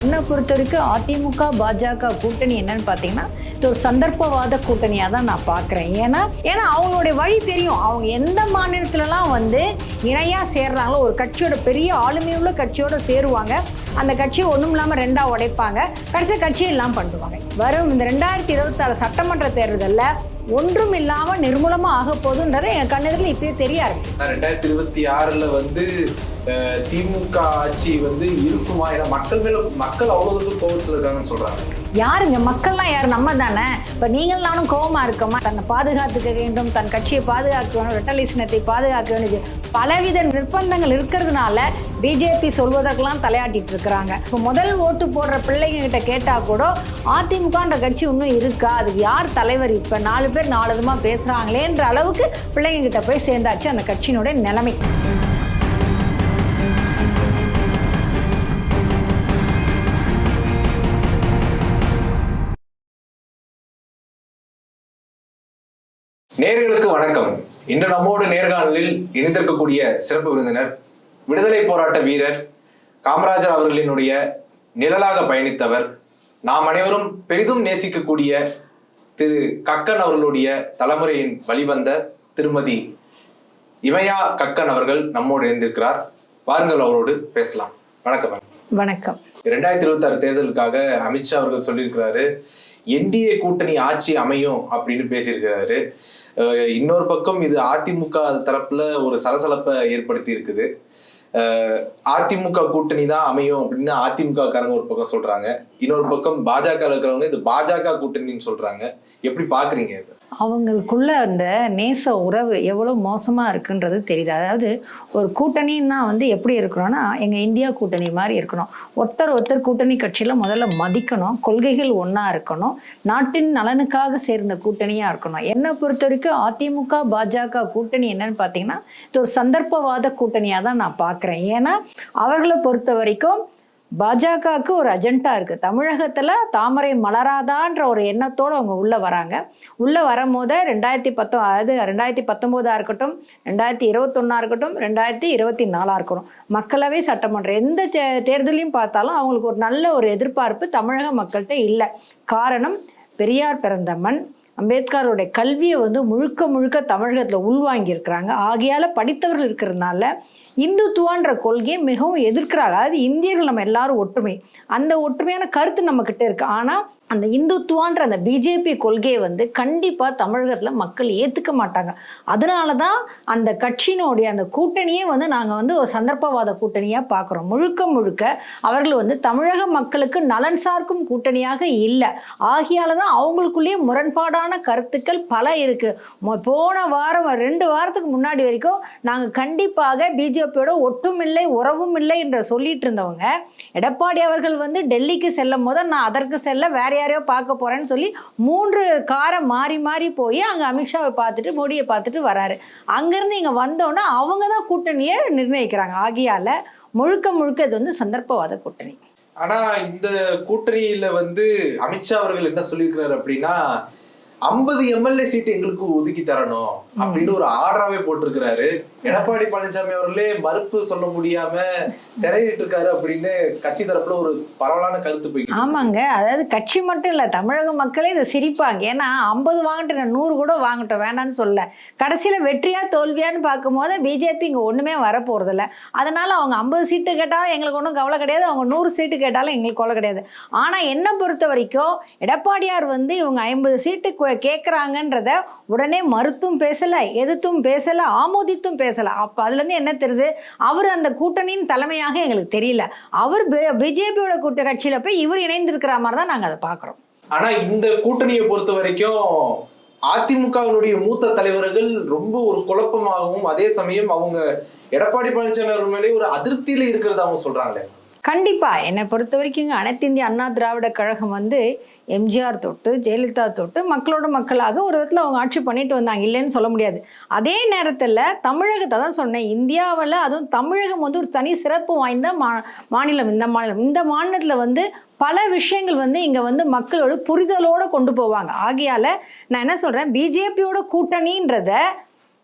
என்னை பொறுத்த வரைக்கும் அதிமுக பாஜக கூட்டணி என்னன்னு பார்த்தீங்கன்னா இது ஒரு சந்தர்ப்பவாத கூட்டணியாக தான் நான் பார்க்குறேன் ஏன்னா ஏன்னா அவங்களுடைய வழி தெரியும். அவங்க எந்த மாநிலத்திலலாம் வந்து இணையாக சேர்றாங்களோ ஒரு கட்சியோட பெரிய ஆளுமையுள்ள கட்சியோட சேருவாங்க. அந்த கட்சியை ஒன்றும் இல்லாமல் ரெண்டாக உடைப்பாங்க. கடைசி கட்சியை இல்லாமல் பண்ணுவாங்க வரும் இந்த ரெண்டாயிரத்தி இருபத்தாறு சட்டமன்ற தேர்தலில் ஒன்றும் இல்லாமல் நிர்மூலமாக ஆக போகுதுன்றது என் கண்ணெதிரில் இப்பயே தெரிய ஆரம்பிக்கும் ரெண்டாயிரத்தி இருபத்தி ஆறுல வந்து திமுக ஆட்சி வந்து இருக்குமா? ஏன்னா மக்கள் மேல மக்கள் அவ்வளவு தூரம் கோபத்துல இருக்காங்கன்னு சொல்றாங்க. யாருங்க? மக்கள்லாம் யார்? நம்ம தானே. இப்போ நீங்கள் நானும் கோபமா இருக்கோமா? தன்னை பாதுகாத்துக்க வேண்டும் தன் கட்சியை பாதுகாக்க வேணும் ரெட்டலை சின்னத்தை பாதுகாக்க வேண்டும் பலவித நிர்பந்தங்கள் இருக்கிறதுனால பிஜேபி சொல்வதற்கெல்லாம் தலையாட்டிட்டு இருக்கிறாங்க. இப்போ முதல் ஓட்டு போடுற பிள்ளைங்க கிட்ட கேட்டா கூட அதிமுகன்ற கட்சி இன்னும் இருக்கா? அதுக்கு யார் தலைவர்? இப்போ நாலு பேர் நாலு விதமாக பேசுகிறாங்களேன்ற அளவுக்கு பிள்ளைங்க கிட்ட போய் சேர்ந்தாச்சு அந்த கட்சியினுடைய நிலைமை. நேர்களுக்கு வணக்கம். இன்று நம்மோடு நேர்காணலில் இணைந்திருக்கக்கூடிய சிறப்பு விருந்தினர் விடுதலை போராட்ட வீரர் காமராஜர் அவர்களினுடைய நிழலாக பயணித்தவர் நாம் அனைவரும் பெரிதும் நேசிக்கக்கூடிய திரு கக்கன் அவர்களுடைய தலைமுறையின் வழிவந்த திருமதி இமயா கக்கன் அவர்கள் நம்மோடு இணைந்திருக்கிறார். வாருங்கள் அவரோடு பேசலாம். வணக்கம் வணக்கம். ரெண்டாயிரத்தி இருபத்தி ஆறு தேர்தலுக்காக அமித்ஷா அவர்கள் சொல்லியிருக்கிறாரு என்டிஏ கூட்டணி ஆட்சி அமையும் அப்படின்னு பேசியிருக்கிறாரு. இன்னொரு பக்கம் இது அதிமுக தரப்புல ஒரு சலசலப்பை ஏற்படுத்தி இருக்குது. அதிமுக கூட்டணி தான் அமையும் அப்படின்னு அதிமுக காரங்க ஒரு பக்கம் சொல்றாங்க. இன்னொரு பக்கம் பாஜக இருக்கிறவங்க இது பாஜக கூட்டணின்னு சொல்றாங்க. எப்படி பாக்குறீங்க இது? அவங்களுக்குள்ள அந்த நேச உறவு எவ்வளோ மோசமாக இருக்குன்றது தெரியுது. அதாவது ஒரு கூட்டணின்னா வந்து எப்படி இருக்கணும்னா எங்கள் இந்தியா கூட்டணி மாதிரி இருக்கணும். ஒருத்தர் ஒருத்தர் கூட்டணி கட்சியில் முதல்ல மதிக்கணும் கொள்கைகள் ஒன்றா இருக்கணும் நாட்டின் நலனுக்காக சேர்ந்த கூட்டணியாக இருக்கணும். என்னை பொறுத்த வரைக்கும் அதிமுக பாஜக கூட்டணி என்னன்னு பார்த்தீங்கன்னா இது ஒரு சந்தர்ப்பவாத கூட்டணியாக தான் நான் பார்க்குறேன் ஏன்னா அவர்களை பொறுத்த வரைக்கும் பாஜகவுக்கு ஒரு அஜெண்டா இருக்குது தமிழகத்தில் தாமரை மலராதான்ற ஒரு எண்ணத்தோடு அவங்க உள்ளே வராங்க. உள்ளே வரும்போது ரெண்டாயிரத்தி பத்தொ அதாவது ரெண்டாயிரத்தி பத்தொம்போதாக இருக்கட்டும் ரெண்டாயிரத்தி இருபத்தொன்னா இருக்கட்டும் ரெண்டாயிரத்தி இருபத்தி நாலாக இருக்கட்டும் மக்களவை சட்டமன்றம் எந்த தே- தேர்தலையும் பார்த்தாலும் அவங்களுக்கு ஒரு நல்ல ஒரு எதிர்பார்ப்பு தமிழக மக்கள்கிட்ட இல்லை. காரணம் பெரியார் பிறந்த மண் அம்பேத்கருடைய கல்வியை வந்து முழுக்க முழுக்க தமிழகத்தில் உள்வாங்கியிருக்கிறாங்க. ஆகையால் படித்தவர்கள் இருக்கிறதுனால இந்துத்துவான்ற கொள்கையை மிகவும் எதிர்க்கிறாங்க அதாவது இந்தியர்கள் நம்ம எல்லாரும் ஒற்றுமை. அந்த ஒற்றுமையான கருத்து நம்மக்கிட்ட இருக்கு. ஆனால் அந்த இந்துத்துவான்ற அந்த பிஜேபி கொள்கையை வந்து கண்டிப்பாக தமிழகத்தில் மக்கள் ஏற்றுக்க மாட்டாங்க. அதனால தான் அந்த கட்சியினுடைய அந்த கூட்டணியே வந்து நாங்கள் வந்து ஒரு சந்தர்ப்பவாத கூட்டணியாக பார்க்குறோம் முழுக்க முழுக்க அவர்கள் வந்து தமிழக மக்களுக்கு நலன் சார்க்கும் கூட்டணியாக இல்லை. ஆகையால தான் அவங்களுக்குள்ளேயே முரண்பாடான கருத்துக்கள் பல இருக்குது போன வாரம் ரெண்டு வாரத்துக்கு முன்னாடி வரைக்கும் நாங்கள் கண்டிப்பாக பிஜே பிஜேபியோட ஒட்டும் இல்லை உறவும் இல்லை என்று சொல்லிட்டு இருந்தவங்க எடப்பாடி அவர்கள் வந்து டெல்லிக்கு செல்லும் போது நான் அதற்கு செல்ல வேற யாரையோ பார்க்க போறேன்னு சொல்லி மூன்று காரை மாறி மாறி போய் அங்கே அமித்ஷாவை பார்த்துட்டு மோடியை பார்த்துட்டு வராரு. அங்கேருந்து இங்கே வந்தோன்னே அவங்க தான் கூட்டணியை நிர்ணயிக்கிறாங்க. ஆகியால முழுக்க முழுக்க இது வந்து சந்தர்ப்பவாத கூட்டணி. ஆனா இந்த கூட்டணியில வந்து அமித்ஷா அவர்கள் என்ன சொல்லியிருக்கிறாரு அப்படின்னா ஐம்பது எம்எல்ஏ சீட்டு எங்களுக்கு ஒதுக்கி தரணும் அப்படின்னு ஒரு ஆர்டராவே போட்டிருக்கிறாரு. எடப்பாடி பழனிசாமி அவர்களே மறுப்பு சொல்ல முடியாம திரையிட்டு இருக்காரு அப்படின்னு கட்சி தரப்புல ஒரு பரவலான கருத்து போய் ஆமாங்க. அதாவது கட்சி மட்டும் இல்லை தமிழக மக்களே இதை சிரிப்பாங்க. ஏன்னா ஐம்பது வாங்கிட்டு நூறு கூட வாங்கட்டும் வேணான்னு சொல்ல கடைசியில் வெற்றியா தோல்வியான்னு பார்க்கும்போது பிஜேபி இங்கே ஒன்றுமே வரப்போகிறதில்ல அதனால் அவங்க ஐம்பது சீட்டு கேட்டாலும் எங்களுக்கு ஒன்றும் கவலை கிடையாது. அவங்க நூறு சீட்டு கேட்டாலும் எங்களுக்கு கவலை கிடையாது. ஆனால் என்னை பொறுத்த வரைக்கும் எடப்பாடியார் வந்து இவங்க ஐம்பது சீட்டு கே- உடனே மறுத்தும் பேசலை எதிர்த்தும் பேசலை ஆமோதித்தும் பேசலை. அப்போ அதுலேருந்து என்ன தெரியுது? அவர் அந்த கூட்டணியின் தலைமையாக எங்களுக்கு தெரியல. அவர் பிஜேபியோட கூட்ட கட்சியில் போய் இவர் இணைந்திருக்கிற மாதிரி தான் நாங்கள் அதை பார்க்குறோம் ஆனால் இந்த கூட்டணியை பொறுத்த வரைக்கும் அதிமுகவினுடைய மூத்த தலைவர்கள் ரொம்ப ஒரு குழப்பமாகவும் அதே சமயம் அவங்க எடப்பாடி பழனிசாமி அவர் மேலே ஒரு அதிருப்தியில இருக்கிறதாகவும் சொல்றாங்களே. கண்டிப்பா. என்னை பொறுத்த வரைக்கும் அனைத்து இந்திய அண்ணா திராவிட கழகம் வந்து எம்ஜிஆர் தொட்டு ஜெயலலிதா தொட்டு மக்களோட மக்களாக ஒரு விதத்தில் அவங்க ஆட்சி பண்ணிட்டு வந்தாங்க. இல்லைன்னு சொல்ல முடியாது. அதே நேரத்தில் தமிழகத்தை தான் சொன்னேன். இந்தியாவில் அதுவும் தமிழகம் வந்து ஒரு தனி சிறப்பு வாய்ந்த மா மாநிலம். இந்த மாநிலம் இந்த மாநிலத்தில் வந்து பல விஷயங்கள் வந்து இங்கே வந்து மக்களோட புரிதலோடு கொண்டு போவாங்க. ஆகையால் நான் என்ன சொல்கிறேன் பிஜேபியோட கூட்டணின்றத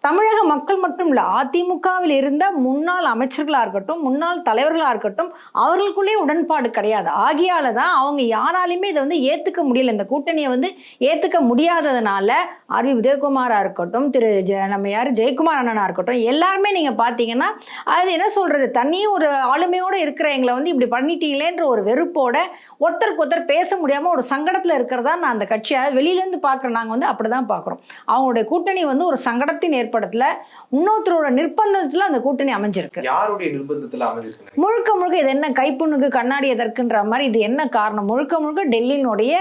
தமிழக மக்கள் மட்டும் இல்லை அதிமுகவில் இருந்த முன்னாள் அமைச்சர்களாக இருக்கட்டும் முன்னாள் தலைவர்களாக இருக்கட்டும் அவர்களுக்குள்ளே உடன்பாடு கிடையாது. ஆகியால தான் அவங்க யாராலையுமே இதை வந்து ஏற்றுக்க முடியல. இந்த கூட்டணியை வந்து ஏற்றுக்க முடியாததுனால ஆர் உதயகுமாராக இருக்கட்டும் திரு ஜெ நம்ம யார் ஜெயக்குமார் அண்ணனாக இருக்கட்டும் எல்லாருமே நீங்கள் பார்த்தீங்கன்னா அது என்ன சொல்கிறது தனியும் ஒரு ஆளுமையோட இருக்கிற எங்களை வந்து இப்படி பண்ணிட்டீங்களேன்ற ஒரு வெறுப்போட ஒருத்தருக்கு ஒருத்தர் பேச முடியாமல் ஒரு சங்கடத்தில் இருக்கிறதா நான் அந்த கட்சியை வெளியிலேருந்து பார்க்குறேன் நாங்கள் வந்து வந்து அப்படிதான் பார்க்குறோம் அவங்களுடைய கூட்டணி வந்து ஒரு சங்கடத்தின் ஏற்படத்துல இன்னொருத்தரோட நிர்பந்தத்துல அந்த கூட்டணி அமைஞ்சிருக்கு. யாருடைய நிர்பந்தத்துல அமைஞ்சிருக்கு? முழுக்க முழுக்க இது என்ன கைப்புண்ணுக்கு கண்ணாடி எதற்குன்ற மாதிரி இது என்ன காரணம்? முழுக்க முழுக்க டெல்லியினுடைய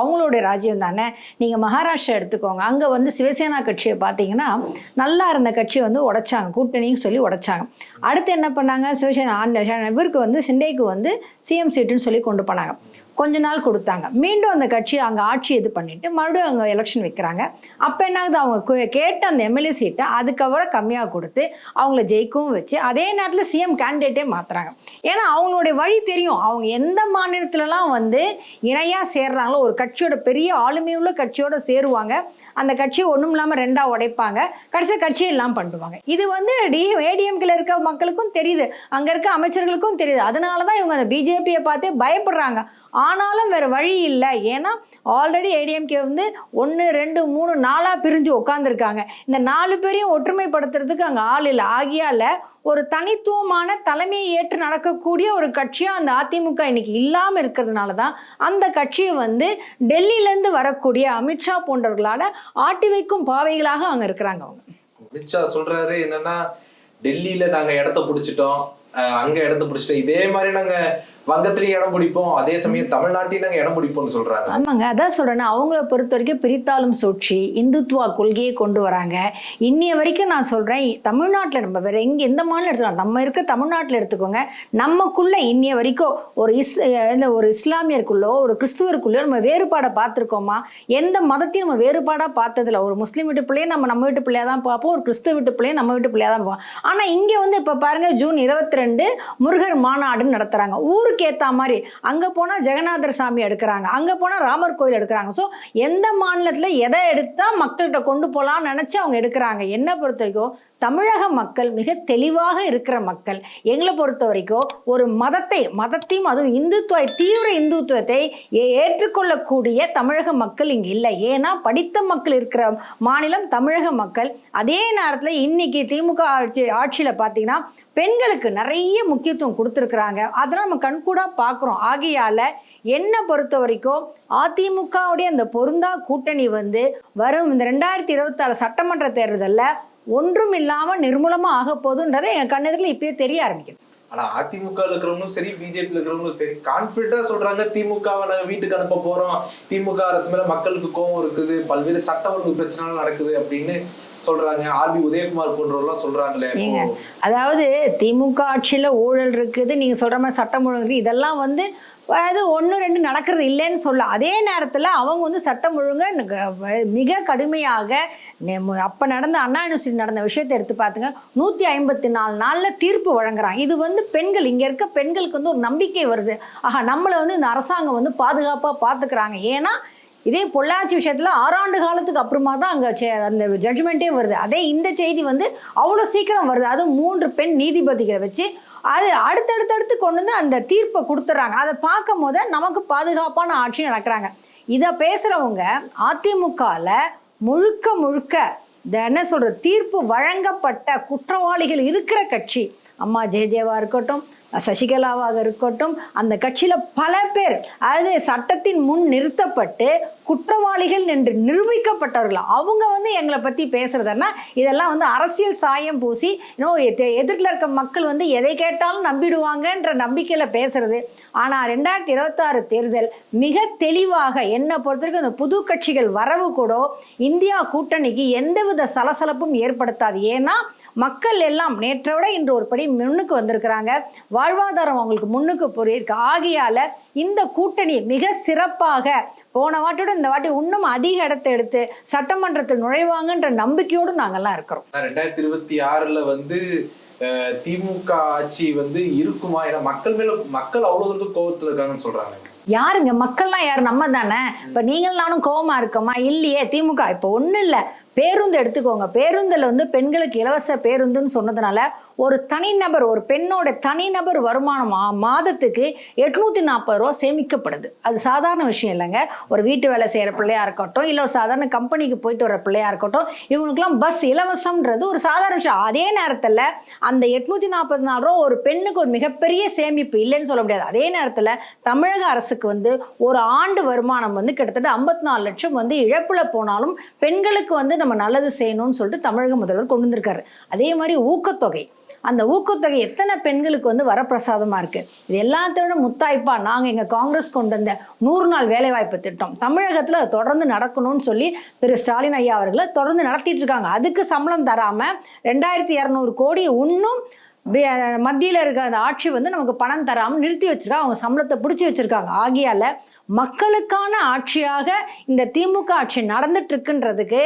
அவங்களுடைய ராஜ்யம் தானே? நீங்க மகாராஷ்டிரா எடுத்துக்கோங்க. அங்க வந்து சிவசேனா கட்சியை பார்த்தீங்கன்னா நல்லா இருந்த கட்சியை வந்து உடைச்சாங்க. கூட்டணின்னு சொல்லி உடைச்சாங்க. அடுத்து என்ன பண்ணாங்க? சிவசேனா இவருக்கு வந்து சிண்டேக்கு வந்து சிஎம் சீட்டுன்னு சொல்லி கொண்டு போனாங்க. கொஞ்ச நாள் கொடுத்தாங்க. மீண்டும் அந்த கட்சி அங்கே ஆட்சி இது பண்ணிட்டு மறுபடியும் அங்கே எலெக்ஷன் வைக்கிறாங்க. அப்போ என்ன ஆகுது அவங்க கேட்ட அந்த எம்எல்ஏ சீட்டை அதுக்கப்புறம் கம்மியாக கொடுத்து அவங்கள ஜெயிக்கவும் வச்சு அதே நேரத்தில் சிஎம் கேண்டிடேட்டே மாற்றுறாங்க ஏன்னா அவங்களுடைய வழி தெரியும். அவங்க எந்த மாநிலத்திலலாம் வந்து இணையாக சேர்றாங்களோ ஒரு கட்சியோட பெரிய ஆளுமையுள்ள கட்சியோட சேருவாங்க. அந்த கட்சியை ஒன்றும் இல்லாமல் ரெண்டாக உடைப்பாங்க. கடைசியில் கட்சி எல்லாம் பண்ணுவாங்க இது வந்து டி ஏடிஎம்கில் இருக்க மக்களுக்கும் தெரியுது. அங்கே இருக்க அமைச்சர்களுக்கும் தெரியுது. அதனால தான் இவங்க அந்த பிஜேபியை பார்த்தே பயப்படுறாங்க. ஆனாலும் வேற வழி இல்லை. ஏன்னா ஆல்ரெடி ஏடிஎம்கே வந்து ஒன்று ரெண்டு மூணு நாலாக பிரிஞ்சு உட்காந்துருக்காங்க இந்த நாலு பேரையும் ஒற்றுமைப்படுத்துறதுக்கு அங்கே ஆள் இல்லை. ஆகியால ஒரு தனித்துவமான தலைமையை ஏற்று நடக்கக்கூடிய ஒரு கட்சியாக அந்த அதிமுக இன்னைக்கு இல்லாமல் இருக்கிறதுனால தான் அந்த கட்சியை வந்து டெல்லியிலேருந்து வரக்கூடிய அமித்ஷா போன்றவர்களால் ஆட்டி வைக்கும் பாவைகளாக அங்கே இருக்கிறாங்க அவங்க. அமித்ஷா சொல்றாரு என்னன்னா டெல்லியில நாங்க இடத்த பிடிச்சிட்டோம். அங்க இடத்த பிடிச்சிட்டோம். இதே மாதிரி நாங்க வங்கத்திலேயே இடம் பிடிப்போம் அதே சமயம் தமிழ்நாட்டிலையும் நாங்க இடம் பிடிப்போம்னு சொல்றாங்க. ஆமாங்க அதான் சொல்றேன் அவங்கள பொறுத்த வரைக்கும் பிரித்தாளும் சூழ்ச்சி இந்துத்துவா கொள்கையை கொண்டு வராங்க. இன்னைய வரைக்கும் நான் சொல்றேன் தமிழ்நாட்டில் நம்ம வேற எங்க எந்த மாநிலம் எடுத்துக்கலாம்? நம்ம இருக்க தமிழ்நாட்டில் எடுத்துக்கோங்க. நமக்குள்ள இன்னைய வரைக்கும் ஒரு இஸ் என்ன ஒரு இஸ்லாமியருக்குள்ளோ ஒரு கிறிஸ்துவருக்குள்ளோ நம்ம வேறுபாடை பார்த்துருக்கோமா? எந்த மதத்தையும் நம்ம வேறுபாடாக பார்த்ததில்ல. ஒரு முஸ்லீம் வீட்டு பிள்ளையை நம்ம நம்ம வீட்டு பிள்ளையா தான் பார்ப்போம் ஒரு கிறிஸ்துவ வீட்டு பிள்ளையை நம்ம வீட்டு பிள்ளையா தான் பார்ப்போம். ஆனால் இங்கே வந்து இப்போ பாருங்க ஜூன் இருபத்தி ரெண்டு முருகர் மாநாடுன்னு நடத்துகிறாங்க ஊர் ஊருக்கு ஏற்ற மாதிரி அங்கே போனால் ஜெகநாதர் சாமி எடுக்கிறாங்க அங்கே போனால் ராமர் கோயில் எடுக்கிறாங்க. ஸோ எந்த மாநிலத்தில் எதை எடுத்தால் மக்கள்கிட்ட கொண்டு போகலாம்னு நினச்சி அவங்க எடுக்கிறாங்க. என்ன பொறுத்த வரைக்கும் தமிழக மக்கள் மிக தெளிவாக இருக்கிற மக்கள் எங்களை பொறுத்த வரைக்கும் ஒரு மதத்தை மதத்தையும் அதுவும் இந்துத்துவ தீவிர இந்துத்துவத்தை ஏ- ஏற்றுக்கொள்ளக்கூடிய தமிழக மக்கள் இங்கே இல்லை. ஏன்னா படித்த மக்கள் இருக்கிற மாநிலம் தமிழக மக்கள். அதே நேரத்தில் இன்னைக்கு திமுக ஆட்சி ஆட்சியில் பார்த்தீங்கன்னா பெண்களுக்கு நிறைய முக்கியத்துவம் கொடுத்துருக்குறாங்க. அதெல்லாம் நம்ம கண்கூடாக பார்க்குறோம் ஆகையால் என்னை பொறுத்த வரைக்கும் அதிமுகவுடைய அந்த பொருந்தா கூட்டணி வந்து வரும். இந்த ரெண்டாயிரத்தி இருபத்தாறு சட்டமன்ற தேர்தலில் ஒன்றும் இல்லாமல் நிர்மூலமாக ஆக போகுதுன்றதை எங்கள் கண்ணெதிரில் இப்பயே தெரிய ஆரம்பிக்குது. ஆனா அதிமுக இருக்கிறவங்களும் சரி பிஜேபி இருக்கிறவங்களும் சரி கான்பிடண்டா சொல்றாங்க திமுகவை நாங்க வீட்டுக்கு அனுப்ப போறோம். திமுக அரசு மேல மக்களுக்கு கோவம் இருக்குது பல்வேறு சட்ட ஒழுங்கு பிரச்சனை இருக்குது அப்படின்னு சொல்றாங்க. ஆர்பி உதயகுமார் போன்றவர்லாம் சொல்றாங்களே அதாவது திமுக ஆட்சியில் ஊழல் இருக்குது நீங்கள் சொல்கிற மாதிரி சட்டம் ஒழுங்கு இதெல்லாம் வந்து அது ஒன்று ரெண்டு நடக்கிறது இல்லைன்னு சொல்ல. அதே நேரத்தில் அவங்க வந்து சட்டம் ஒழுங்க மிக கடுமையாக அப்போ நடந்த அண்ணா யூனிவர்சிட்டி நடந்த விஷயத்தை எடுத்து பார்த்துங்க நூற்றி ஐம்பத்தி நாலு நாளில் தீர்ப்பு வழங்குறாங்க. இது வந்து பெண்கள் இங்கே இருக்க பெண்களுக்கு வந்து ஒரு நம்பிக்கை வருது. ஆஹா நம்மளை வந்து இந்த அரசாங்கம் வந்து பாதுகாப்பாக பார்த்துக்கிறாங்க ஏன்னா இதே பொள்ளாச்சி விஷயத்தில் ஆறாண்டு காலத்துக்கு அப்புறமா தான் அங்கே அந்த ஜட்ஜ்மெண்ட்டே வருது. அதே இந்த செய்தி வந்து அவ்வளோ சீக்கிரம் வருது. அதுவும் மூன்று பெண் நீதிபதிகளை வச்சு அது அடுத்தடுத்தடுத்து கொண்டு வந்து அந்த தீர்ப்பை கொடுத்துட்றாங்க அதை பார்க்கும் போது நமக்கு பாதுகாப்பான ஆட்சி நடக்கிறாங்க. இதை பேசுகிறவங்க அதிமுகவில் முழுக்க முழுக்க இந்த என்ன சொல்கிறது தீர்ப்பு வழங்கப்பட்ட குற்றவாளிகள் இருக்கிற கட்சி அம்மா ஜெயஜேவா இருக்கட்டும் சசிகலாவாக இருக்கட்டும் அந்த கட்சியில் பல பேர் அதாவது சட்டத்தின் முன் நிறுத்தப்பட்டு குற்றவாளிகள் என்று நிரூபிக்கப்பட்டவர்கள். அவங்க வந்து எங்களை பற்றி பேசுறதுன்னா இதெல்லாம் வந்து அரசியல் சாயம் பூசி இன்னும் எதிர்க்கில் இருக்க மக்கள் வந்து எதை கேட்டாலும் நம்பிடுவாங்கன்ற நம்பிக்கையில் பேசுறது. ஆனால் ரெண்டாயிரத்தி இருபத்தாறு தேர்தல் மிக தெளிவாக என்னை பொறுத்த வரைக்கும் இந்த புது கட்சிகள் வரவு கூட இந்தியா கூட்டணிக்கு எந்தவித சலசலப்பும் ஏற்படுத்தாது. ஏன்னா மக்கள் எல்லாம் நேற்றை விட இன்று ஒரு படி முன்னுக்கு வந்திருக்கிறாங்க. வாழ்வாதாரம் அவங்களுக்கு முன்னுக்கு போயிருக்கு. ஆகையால இந்த கூட்டணி மிக சிறப்பாக போன வாட்டியோட இந்த வாட்டி இன்னும் அதிக இடத்தை எடுத்து சட்டமன்றத்தில் நுழைவாங்கன்ற நம்பிக்கையோடு நாங்கெல்லாம் இருக்கிறோம். ரெண்டாயிரத்தி இருபத்தி ஆறுல வந்து திமுக ஆட்சி வந்து இருக்குமா? ஏன்னா மக்கள் மேல மக்கள் அவ்வளவு தூரத்துக்கு கோவத்துல இருக்காங்கன்னு சொல்றாங்க. யாருங்க? மக்கள்லாம் யார்? நம்ம தானே? இப்போ நீங்கள் நானும் கோவமா இருக்கோமா? இல்லையே திமுக. இப்போ ஒன்றும் இல்லை. பேருந்து எடுத்துக்கோங்க. பேருந்தில் வந்து பெண்களுக்கு இலவச பேருந்துன்னு சொன்னதுனால ஒரு தனிநபர் ஒரு பெண்ணோட தனிநபர் வருமானம் மாதத்துக்கு எட்நூற்றி நாற்பது ரூபா சேமிக்கப்படுது. அது சாதாரண விஷயம் இல்லைங்க. ஒரு வீட்டு வேலை செய்கிற பிள்ளையாக இருக்கட்டும் இல்லை ஒரு சாதாரண கம்பெனிக்கு போயிட்டு வர பிள்ளையாக இருக்கட்டும் இவங்களுக்குலாம் பஸ் இலவசம்ன்றது ஒரு சாதாரண விஷயம். அதே நேரத்தில் அந்த எட்நூற்றி நாற்பது நாலு ரூபா ஒரு பெண்ணுக்கு ஒரு மிகப்பெரிய சேமிப்பு இல்லைன்னு சொல்ல முடியாது. அதே நேரத்தில் தமிழக அரசுக்கு வந்து ஒரு ஆண்டு வருமானம் வந்து கிட்டத்தட்ட ஐம்பத்தி நாலு லட்சம் வந்து இழப்பில் போனாலும் பெண்களுக்கு வந்து நம்ம நல்லது செய்யணும்னு சொல்லிட்டு தமிழக முதல்வர் கொண்டு வந்திருக்காரு. அதே மாதிரி ஊக்கத்தொகை. அந்த ஊக்கத்தொகை எத்தனை பெண்களுக்கு வந்து வரப்பிரசாதமாக இருக்குது இது எல்லாத்தையும் முத்தாய்ப்பா நாங்கள் எங்கள் காங்கிரஸ் கொண்டு வந்த நூறு நாள் வேலைவாய்ப்பு திட்டம். தமிழகத்தில் அது தொடர்ந்து நடக்கணும்னு சொல்லி திரு ஸ்டாலின் ஐயா அவர்களை தொடர்ந்து நடத்திட்டு இருக்காங்க. அதுக்கு சம்பளம் தராமல் ரெண்டாயிரத்தி இரநூறு கோடி இன்னும் மத்தியில் இருக்க அந்த ஆட்சி வந்து நமக்கு பணம் தராமல் நிறுத்தி வச்சிருக்காங்க அவங்க சம்பளத்தை பிடிச்சி வச்சிருக்காங்க. ஆகியால மக்களுக்கான ஆட்சியாக இந்த திமுக ஆட்சி நடந்துட்டு இருக்குன்றதுக்கு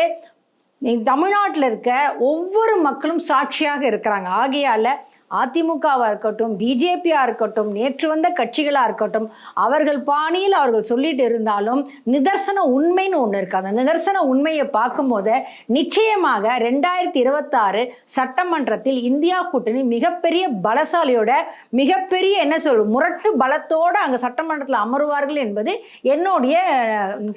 தமிழ்நாட்டில் இருக்க ஒவ்வொரு மக்களும் சாட்சியாக இருக்கிறாங்க. ஆகையால் அதிமுகவாக இருக்கட்டும் பிஜேபியாக இருக்கட்டும் நேற்று வந்த கட்சிகளாக இருக்கட்டும் அவர்கள் பாணியில் அவர்கள் சொல்லிட்டு இருந்தாலும் நிதர்சன உண்மைன்னு ஒன்று இருக்கு. அந்த நிதர்சன உண்மையை பார்க்கும்போது நிச்சயமாக ரெண்டாயிரத்தி இருபத்தாறு சட்டமன்றத்தில் இந்தியா கூட்டணி மிகப்பெரிய பலசாலியோட மிகப்பெரிய என்ன சொல் முரட்டு பலத்தோடு அங்கே சட்டமன்றத்தில் அமருவார்கள் என்பது என்னுடைய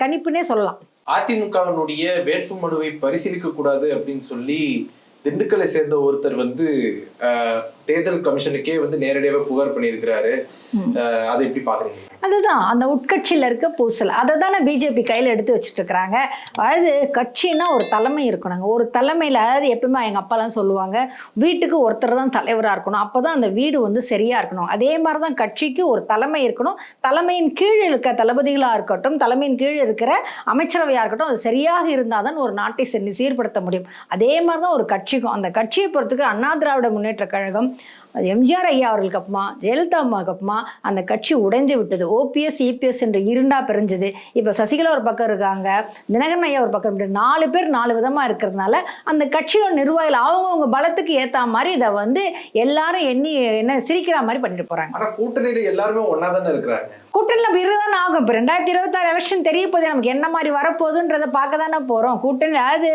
கணிப்புனே சொல்லலாம். அதிமுகவினுடைய வேட்புமனுவை பரிசீலிக்க கூடாது அப்படின்னு சொல்லி திண்டுக்கலை சேர்ந்த ஒருத்தர் வந்து தேர்தல் கமிஷனுக்கே வந்து நேரடியாவே புகார் பண்ணியிருக்கிறாரு. அதை எப்படி பாக்குறீங்க? அதுதான் அந்த உட்கட்சியில் இருக்க பூசல். அதை தானே பிஜேபி கையில் எடுத்து வச்சுட்டு இருக்கிறாங்க அதாவது கட்சின்னா ஒரு தலைமை இருக்கணுங்க. ஒரு தலைமையில் அதாவது எப்பவுமே எங்கள் அப்பாலாம் சொல்லுவாங்க வீட்டுக்கு ஒருத்தர் தான் தலைவராக இருக்கணும். அப்போ தான் அந்த வீடு வந்து சரியாக இருக்கணும். அதே மாதிரி தான் கட்சிக்கு ஒரு தலைமை இருக்கணும். தலைமையின் கீழ் இருக்க தளபதிகளாக இருக்கட்டும் தலைமையின் கீழ் இருக்கிற அமைச்சரவையாக இருக்கட்டும் அது சரியாக இருந்தால் தான் ஒரு நாட்டை சென்று சீர்படுத்த முடியும். அதே மாதிரி தான் ஒரு கட்சிக்கும். அந்த கட்சியை பொறுத்துக்கு அண்ணா திராவிட முன்னேற்ற கழகம் அது எம்ஜிஆர் ஐயா அவர்களுக்கு அப்புறமா ஜெயலலிதா அம்மாவுக்கு அப்புறமா அந்த கட்சி உடைந்து விட்டது. ஓபிஎஸ் இபிஎஸ் என்று இரண்டா பிரிஞ்சது. இப்போ சசிகலா ஒரு பக்கம் இருக்காங்க தினகரன் ஐயா ஒரு பக்கம் நாலு பேர் நாலு விதமா இருக்கிறதுனால அந்த கட்சியோட நிர்வாகிகள் அவங்கவுங்க பலத்துக்கு ஏத்த மாதிரி இதை வந்து எல்லாரும் எண்ணி என்ன சிரிக்கிற மாதிரி பண்ணிட்டு போறாங்க. ஆனா கூட்டணியில எல்லாருமே ஒன்னா தானே இருக்கிறாங்க. கூட்டணியில் இருதான் ஆகும் இப்போ ரெண்டாயிரத்தி இருபத்தாறு எலெக்ஷன் தெரிய போகுது நமக்கு என்ன மாதிரி வரப்போகுதுன்றதை பார்க்க தானே போகிறோம் கூட்டணி அதாவது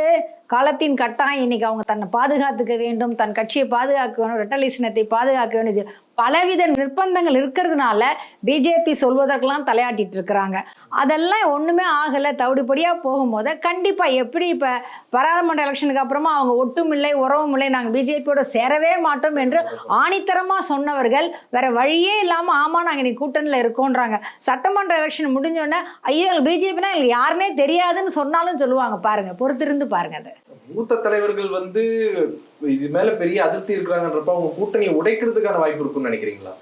காலத்தின் கட்டாயம் இன்னைக்கு அவங்க தன்னை பாதுகாத்துக்க வேண்டும் தன் கட்சியை பாதுகாக்க வேண்டும் ரெட்டலிசனத்தை பாதுகாக்க வேண்டும். பலவித நிர்பந்தங்கள் இருக்கிறதுனால பிஜேபி சொல்வதற்கெல்லாம் தலையாட்டிட்டு இருக்கிறாங்க. அதெல்லாம் ஒன்றுமே ஆகலை. தவிடுபடியாக போகும்போது கண்டிப்பாக எப்படி இப்போ பாராளுமன்ற எலெக்ஷனுக்கு அப்புறமா அவங்க ஒட்டுமில்லை உறவும் இல்லை நாங்கள் பிஜேபியோட சேரவே மாட்டோம் என்று ஆணித்தரமாக சொன்னவர்கள் வேற வழியே இல்லாமல் ஆமாம் நாங்கள் இன்னைக்கு கூட்டணியில் இருக்கோன்றாங்க சட்டமன்ற எலெக்ஷன் முடிஞ்சோடனே ஐயோ பிஜேபினா எங்களுக்கு யாருன்னே தெரியாதுன்னு சொன்னாலும் சொல்லுவாங்க. பாருங்கள் பொறுத்திருந்து பாருங்கள் அதை. மூத்த தலைவர்கள் வந்து இது மேல பெரிய அதிருப்தி இருக்கிறாங்கன்றப்ப அவங்க கூட்டணியை உடைக்கிறதுக்கான வாய்ப்பு இருக்கும்னு நினைக்கிறீங்களா?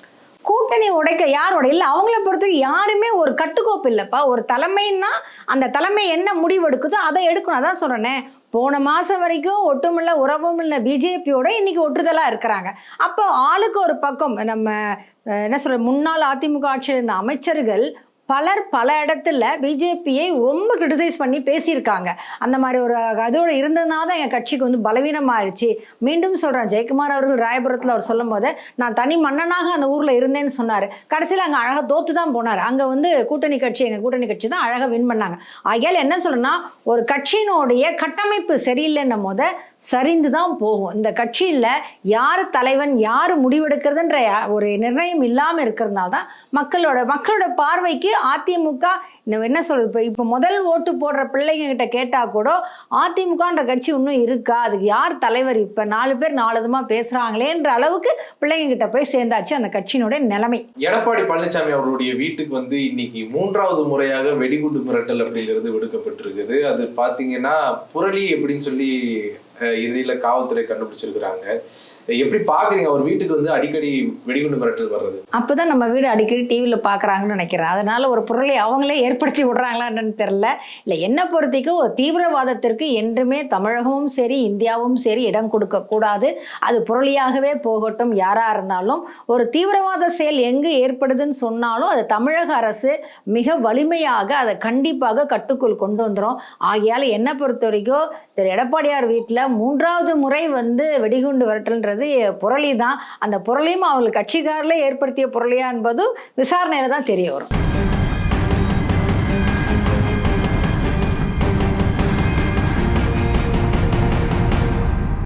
கூட்டணி உடைக்க யாரோட? இல்லை அவங்கள பொறுத்தவரைக்கும் யாருமே ஒரு கட்டுக்கோப்பு இல்லைப்பா. ஒரு தலைமைன்னா அந்த தலைமை என்ன முடிவு எடுக்குதோ அதை எடுக்கணும். அதான் சொல்கிறேனே போன மாதம் வரைக்கும் ஒட்டுமில்ல உறவும் இல்லை பிஜேபியோட இன்னைக்கு ஒட்டுதலாக இருக்கிறாங்க. அப்போ ஆளுக்கு ஒரு பக்கம் நம்ம என்ன சொல்ற முன்னாள் அதிமுக ஆட்சியில் இருந்த அமைச்சர்கள் பலர் பல இடத்துல பிஜேபியை ரொம்ப கிரிட்டிசைஸ் பண்ணி பேசியிருக்காங்க. அந்த மாதிரி ஒரு அதோட இருந்ததுனால தான் என் கட்சிக்கு வந்து பலவீனமாயிருச்சு. மீண்டும் சொல்கிறேன் ஜெயக்குமார் அவர்கள் ராயபுரத்தில் அவர் சொல்லும் போது நான் தனி மன்னனாக அந்த ஊரில் இருந்தேன்னு சொன்னார். கடைசியில் அங்கே அழகாக தோற்று தான் போனார். அங்கே வந்து கூட்டணி கட்சி எங்கள் கூட்டணி கட்சி தான் அழகாக வின் பண்ணாங்க. ஆகையால் என்ன சொல்கிறேன்னா ஒரு கட்சியினுடைய கட்டமைப்பு சரியில்லைன்னும் போது சரிந்து தான் போகும். இந்த கட்சியில் யார் தலைவன் யார் முடிவெடுக்கிறதுன்ற ஒரு நிர்ணயம் இல்லாமல் இருக்கிறதுனால தான் மக்களோட மக்களோட பார்வைக்கு அதிமுக இன்னும் என்ன சொல்றது இப்போ இப்போ முதல் ஓட்டு போடுற பிள்ளைங்க கிட்ட கேட்டால் கூட அதிமுகன்ற கட்சி இன்னும் இருக்கா? அதுக்கு யார் தலைவர் இப்போ? நாலு பேர் நாலு விதமாக பேசுகிறாங்களேன்ற அளவுக்கு பிள்ளைங்க கிட்ட போய் சேர்ந்தாச்சு அந்த கட்சியினுடைய நிலைமை. எடப்பாடி பழனிசாமி அவருடைய வீட்டுக்கு வந்து இன்னைக்கு மூன்றாவது முறையாக வெடிகுண்டு மிரட்டல் அப்படிங்கிறது விடுக்கப்பட்டிருக்குது. அது பார்த்தீங்கன்னா புரளி அப்படின்னு சொல்லி இறுதியில் காவல்துறை கண்டுபிடிச்சிருக்கிறாங்க. எப்படி பாக்குறீங்க அவர் வீட்டுக்கு வந்து அடிக்கடி வெடிகுண்டு மிரட்டல் வர்றது? அப்பதான் நம்ம வீடு அடிக்கடி டிவியில் பாக்குறாங்கன்னு நினைக்கிறேன். அதனால ஒரு பொருளை அவங்களே ஏற்படுத்தி விடுறாங்களா தெரியல. இல்ல இல்லை என்ன பொறுத்திக்கும் ஒரு தீவிரவாதத்திற்கு என்றுமே தமிழகமும் சரி இந்தியாவும் சரி இடம் கொடுக்கக்கூடாது அது புரளியாகவே போகட்டும் யாராக இருந்தாலும். ஒரு தீவிரவாத செயல் எங்கு ஏற்படுதுன்னு சொன்னாலும் அது தமிழக அரசு மிக வலிமையாக அதை கண்டிப்பாக கட்டுக்குள் கொண்டு வந்துடும் ஆகையால் என்னை பொறுத்த வரைக்கும் திரு. எடப்பாடியார் வீட்டில் மூன்றாவது முறை வந்து வெடிகுண்டு அப்படின்றது புரளி தான் அந்த புரளியும் அவங்களுக்கு கட்சிக்காரில் ஏற்படுத்திய புரளியா என்பதும் விசாரணையில் தான் தெரிய வரும்.